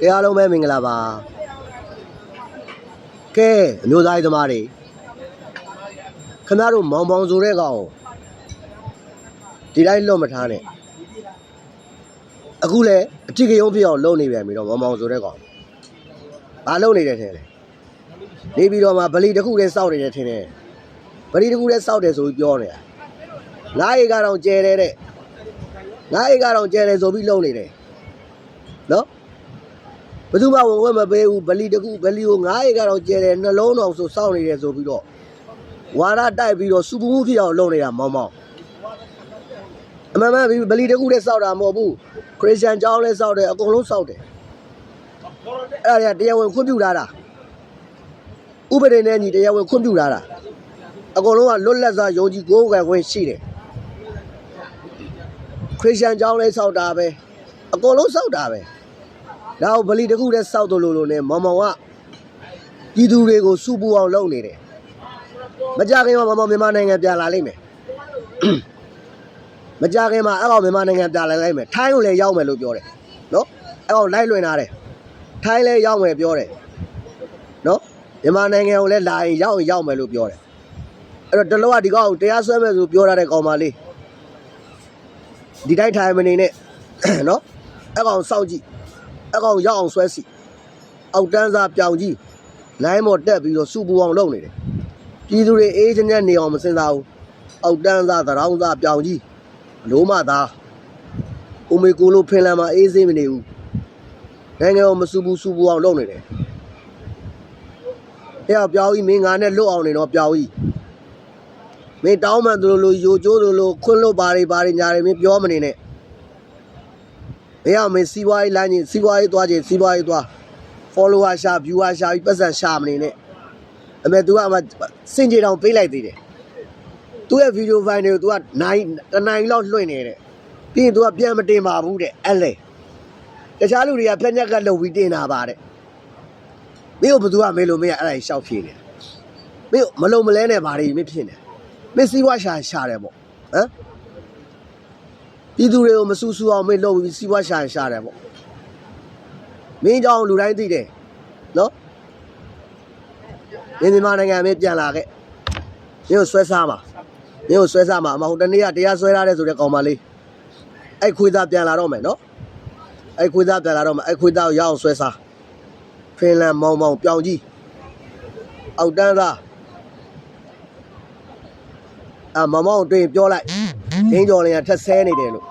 ကဲအားလုံးပဲမင်္ဂလာပါကဲအမျိုးသားရေးသမားတွေခင်ဗျားတို့မောင်မောင်ဆိုတဲ့ကောင်ဒီတိုင်းလွတ်မထားနဲ့အခုလဲအထီးကယုံပြအောင်လုပ်နေပြန်ပြီတော့မောင်မောင်ဆိုတဲ့ကောင်ဘာလုပ်နေတယ်ထင်လဲနေပြီးတော့မှဗလီတစ်ခုတည်းစောက်နေတယ်ထင်တယ်ဗလီတစ်ခုတည်းစောက်တယ်ဆိုပြီးပြောနေတာငါးဧကတော့ကျဲတယ်တဲ့ငါးဧကတော့ကျဲတယ်ဆိုပြီးလုပ်နေတယ်နော် ဘယ်သူမှဝင်ဝဲမပေးဘူးဗလီတကူဗလီကို9ရေကတော့ကျဲတယ်နှလုံးတော်ဆိုစောင့်နေတယ်ဆိုပြီးတော့ဝါရတိုက်ပြီးတော့စူပူမှုဖြစ်အောင်လုပ်နေတာမောင်မောင်အမှန်မှန်ဗလီတကူလည်းစောက်တာမဟုတ်ဘူးခရစ်ယာန်ကျောင်းလည်းစောက်တယ်အကုန်လုံးစောက်တယ်အဲ့ဒါတွေကတရားဝင်ခွင့်ပြုလာတာဥပဒေနဲ့ညီတရားဝင်ခွင့်ပြုလာတာအကုန်လုံးကလွတ်လပ်စွာယုံကြည်ကိုးကွယ်ခွင့်ရှိတယ်ခရစ်ယာန်ကျောင်းလည်းစောက်တာပဲအကုန်လုံးစောက်တာပဲ ဒါကိုဗလီတစ်ခုတည်းစောက်တယ်လို့လို့နဲ့မောင်မောင်ကပြည်သူတွေကိုစူပူအောင်လုပ်နေတယ်မကြခင်မှာမောင်မောင်မြန်မာနိုင်ငံပြန်လာလိမ့်မယ်မကြခင်မှာအဲ့ကောင်မြန်မာနိုင်ငံပြန်လာလိမ့်မယ်ထိုင်းကိုလည်းရောက်မယ်လို့ပြောတယ်နော်အဲ့ကောင်လိုက်လွင်လာတယ်ထိုင်းလည်းရောက်မယ်ပြောတယ်နော်မြန်မာနိုင်ငံကိုလည်းလာရင်ရောက်ရင်ရောက်မယ်လို့ပြောတယ်အဲ့တော့တလောကဒီကောင်ကိုတရားစွဲမယ်ဆိုပြောထားတဲ့ကောင်မလေးဒီတိုင်းထိုင်မနေနဲ့နော်အဲ့ကောင်စောင့်ကြည့် အကောင်ရောက်အောင်ဆွဲစီအောက်တန်းစားပြောင်ကြီးလိုင်းမော်တက်ပြီးတော့စူပူအောင်လုပ်နေတယ်ပြည်သူတွေအေးချမ်းချမ်းနေအောင်မစင်စားဘူးအောက်တန်းစားသရောင်းစားပြောင်ကြီးလို့မှသာဦးမေကိုလိုဖင်လန်မှာအေးဆေးမနေဘူးနိုင်ငံကိုမစူပူစူပူအောင်လုပ်နေတယ်အဲ့တော့ပြောင်ကြီးမင်းငါနဲ့လွတ်အောင်နေတော့ပြောင်ကြီးမင်းတောင်းမှန်သူလိုလိုယိုကျိုးလိုလိုခွန်းလို့ပါတွေပါတွေညာတွေမင်းပြောမနေနဲ့ ဘယ်အောင်မင်းစီးပွားရေးလမ်းကြီးစီးပွားရေးသွားခြင်းစီးပွားရေးသွား follower ရှာ viewer ရှာပြီးပတ်စံရှာမနေနဲ့အမေ तू ကအမစင်ကြေတောင်ပေးလိုက်သေးတယ်သူ့ရဲ့ video file တွေကို तू ကနိုင်တစ်နိုင်လောက်လွှင့်နေတယ်ပြီးရင် तू ကပြန်မတင်ပါဘူးတဲ့အဲ့လေတခြားလူတွေကဖြက်ညက်ကလှုပ်ပြီးတင်တာပါတဲ့မင်းတို့ဘယ်သူကမေးလို့မင်းကအဲ့ဒါကြီးရှောက်ဖြေနေတယ်မင်းတို့မလုံမလဲနဲ့ဘာတွေမင်းဖြစ်နေမင်းစီးပွားရှာရှာတယ်ပေါ့ဟမ် ပြည်သူတွေကိုမဆူဆူအောင်မင်းလုပ်ပြီးစီးပွားရှာရင်ရှာတယ်ပေါ့မင်းကြောင့်လူတိုင်းသိတယ်နော်မင်းမြန်မာနိုင်ငံမင်းပြန်လာခဲ့မင်းကိုဆွဲစားပါမင်းကိုဆွဲစားပါအမဟုတ်တနေ့ကတရားဆွဲထားတဲ့ဆိုတဲ့ကောင်မလေးအဲ့ခွေးသားပြန်လာတော့မယ်နော်အဲ့ခွေးသားပြန်လာတော့မယ်အဲ့ခွေးသားကိုရအောင်ဆွဲစားဖင်လန်မောင်မောင်ပြောင်ကြီးအောက်တန်းသားအမောင်မောင်ကိုတွေ့ရင်ပြောလိုက် ဒင်းကျော်လည်းထက်ဆဲနေတယ်လို့